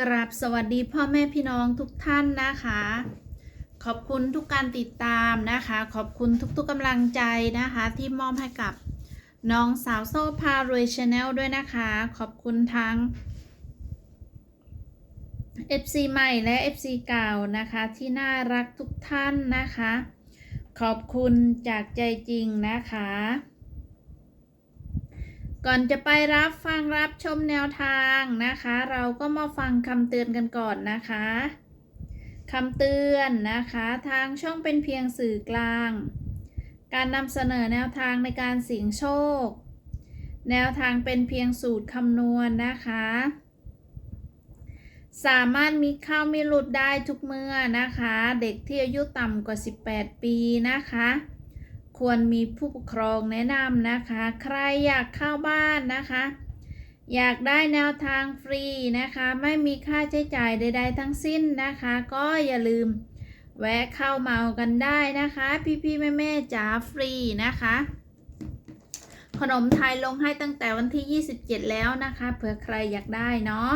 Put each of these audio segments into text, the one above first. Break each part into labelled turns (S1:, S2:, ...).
S1: กราบสวัสดีพ่อแม่พี่น้องทุกท่านนะคะ ขอบคุณทุกการติดตามนะคะ ขอบคุณทุกๆกำลังใจนะคะ ที่มอบให้กับน้องสาวโซ่พารวยชาแนลด้วยนะคะ ขอบคุณทั้ง FC ใหม่และ FC เก่านะคะที่น่ารักทุกท่านนะคะ ขอบคุณจากใจจริงนะคะ ก่อนจะไปรับฟังรับชมแนวทางนะคะ เราก็มาฟังคำเตือนกันก่อนนะคะคำเตือนนะคะทางช่องเป็นเพียงสื่อกลาง การนำเสนอแนวทางในการเสี่ยงโชค แนวทางเป็นเพียงสูตรคำนวณนะคะ สามารถมีเข้ามีหลุดได้ทุกเมื่อนะคะ เด็กที่อายุต่ำกว่า 18 ปีนะคะ ควรมีผู้ปกครองแนะนำนะคะ ใครอยากเข้าบ้านนะคะ อยากได้แนวทางฟรีนะคะ ไม่มีค่าใช้จ่ายใด ๆ ทั้งสิ้นนะคะ ก็อย่าลืมแวะเข้าเมากันได้นะคะ พี่ๆแม่ๆจ๋าฟรีนะคะ ขนมไทยลงให้ตั้งแต่วันที่ 27 แล้วนะคะเผื่อใครอยากได้เนาะ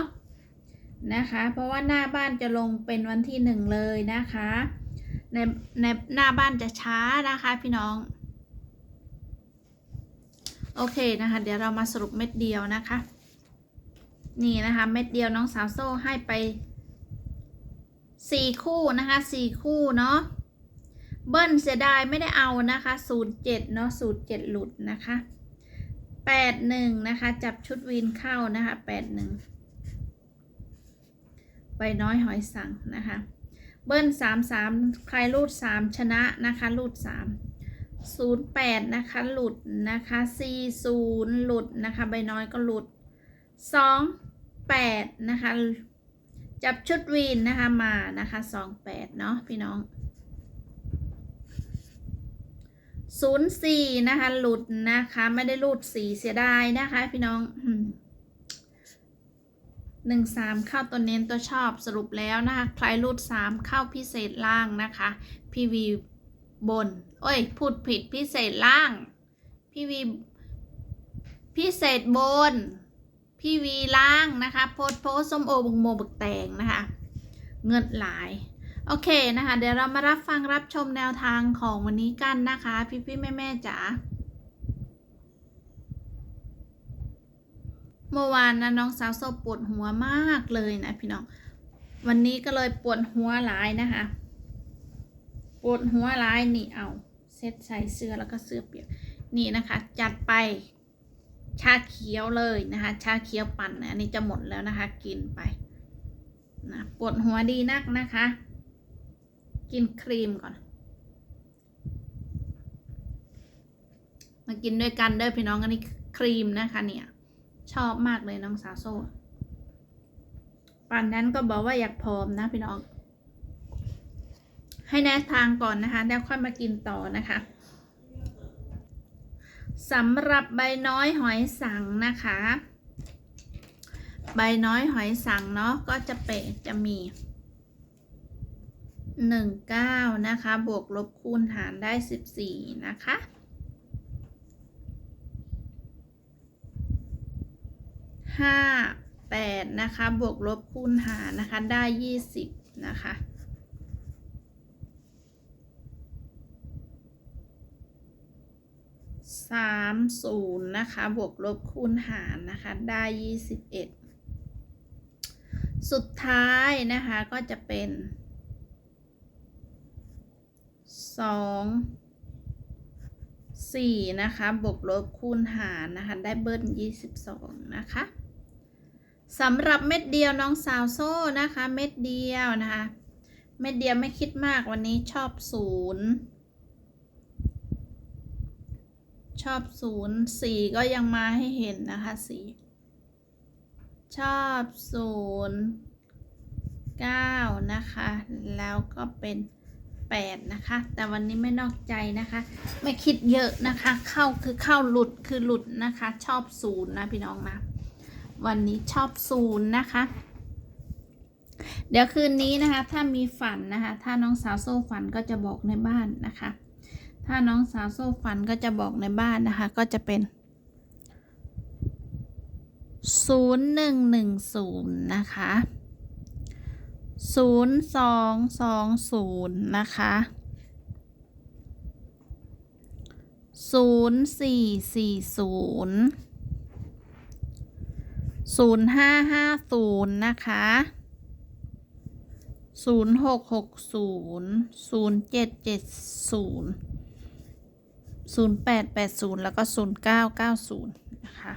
S1: นะคะ เพราะว่าหน้าบ้านจะลงเป็นวันที่หนึ่งเลยนะคะ ในในหน้าบ้านจะช้านะคะพี่น้อง โอเคนะคะ เดี๋ยวเรามาสรุปเม็ดเดียวนะคะ นี่นะคะ เม็ดเดียวน้องสาวโซ่ให้ไปสี่คู่นะคะสี่คู่เนาะเบิ้ลเสียดายไม่ได้เอานะคะศูนย์เจ็ดเนาะศูนย์เจ็ดหลุดนะคะแปดหนึ่งนะคะจับชุดวีนเข้านะคะแปดหนึ่งใบน้อยหอยสังนะคะ เบิ้ลสามสามใครรูดสามชนะนะคะรูดสามศูนย์แปดนะคะหลุดนะคะสี่ศูนย์หลุดนะคะใบน้อยก็หลุดสองแปดนะคะจับชุดวีนนะคะมานะคะสองแปดเนาะพี่น้องศูนย์สี่นะคะหลุดนะคะไม่ได้รูดสี่เสียดายนะคะพี่น้อง อืมหนึ่งสามเข้าตัวเน้นตัวชอบสรุปแล้วนะคะใครรูดสามเข้าพิเศษล่างนะคะพีวีบน โอ้ย พูดผิดพิเศษล่างพีวีพิเศษบนพีวีล่างนะคะ โพสโพสส้มโอบุงโมบึกแตงนะคะ เงินหลาย โอเคนะคะ เดี๋ยวเรามารับฟังรับชมแนวทางของวันนี้กันนะคะ พี่พี่แม่แม่จ๋า เมื่อวานนะน้องสาวโซปวดหัวมากเลยนะพี่น้อง วันนี้ก็เลยปวดหัวหลายนะคะ ปวดหัวหลายนี่เอาเซ็ตใส่เสื้อแล้วก็เสื้อเปียกนี่นะคะ จัดไปชาเขียวเลยนะคะ ชาเขียวปั่นนะอันนี้จะหมดแล้วนะคะ กินไปนะปวดหัวดีนักนะคะ กินครีมก่อน มากินด้วยกันเด้อพี่น้องอันนี้ครีมนะคะเนี่ย ชอบมากเลยน้องสาวโซ่ป่านนั้นก็บอกว่าอยากผอมนะพี่น้อง ให้แนวทางก่อนนะคะแล้วค่อยมากินต่อนะคะสำหรับใบน้อยหอยสังนะคะ ใบน้อยหอยสังเนาะก็จะเป็นจะมีหนึ่งเก้านะคะ บวกลบคูณหารได้สิบสี่นะคะ ห้าแปดนะคะ บวกลบคูณหารนะคะ ได้ยี่สิบนะคะ สามศูนย์นะคะ บวกลบคูณหารนะคะ ได้ยี่สิบเอ็ด สุดท้ายนะคะ ก็จะเป็นสองสี่นะคะ บวกลบคูณหารนะคะ ได้เบิ้ลยี่สิบสองนะคะ สำหรับเม็ดเดียวน้องสาวโซ่นะคะ เม็ดเดียวนะคะ เม็ดเดียวไม่คิดมากวันนี้ชอบศูนย์ชอบศูนย์สี่ก็ยังมาให้เห็นนะคะสี่ชอบศูนย์เก้านะคะ แล้วก็เป็นแปดนะคะ แต่วันนี้ไม่นอกใจนะคะ ไม่คิดเยอะนะคะ เข้าคือเข้าหลุดคือหลุดนะคะ ชอบศูนย์นะพี่น้องนะ วันนี้ชอบศูนย์นะคะ เดี๋ยวคืนนี้นะคะ ถ้ามีฝันนะคะ ถ้าน้องสาวโซ่ฝันก็จะบอกในบ้านนะคะ ถ้าน้องสาวโซ่ฝันก็จะบอกในบ้านนะคะ ก็จะเป็นศูนย์หนึ่งหนึ่งศูนย์นะคะศูนย์สองสองศูนย์นะคะศูนย์สี่สี่ศูนย์ ศูนย์ห้าห้าศูนย์นะคะศูนย์หกหกศูนย์ศูนย์เจ็ดเจ็ดศูนย์ศูนย์แปดแปดศูนย์แล้วก็ศูนย์เก้าเก้าศูนย์นะคะ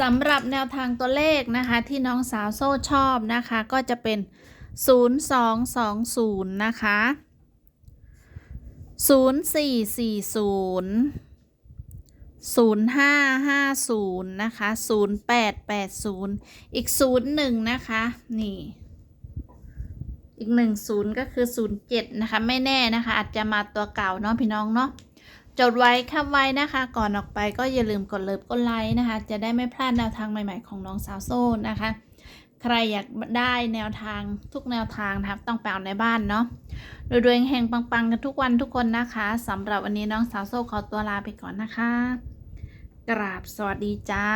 S1: สำหรับแนวทางตัวเลขนะคะที่น้องสาวโซ่ชอบนะคะ ก็จะเป็น 0220 นะคะ 0440 0550 นะคะ 0880 อีก 01 นะคะ นี่ อีก 10 ก็คือ 07 นะคะ ไม่แน่นะคะ อาจจะมาตัวเก่าเนาะพี่น้องเนาะจดไว้คำไว้นะคะ ก่อนออกไปก็อย่าลืมกดเลิฟกดไลค์นะคะ จะได้ไม่พลาดแนวทางใหม่ ๆ ของน้องสาวโซ่นะคะ ใครอยากได้แนวทางทุกแนวทางนะครับต้องไปเอาในบ้านเนาะโดยดวงแห่งปังๆกันทุกวันทุกคนนะคะสำหรับวันนี้น้องสาวโซ่ขอตัวลาไปก่อนนะคะ กราบสวัสดีจ้า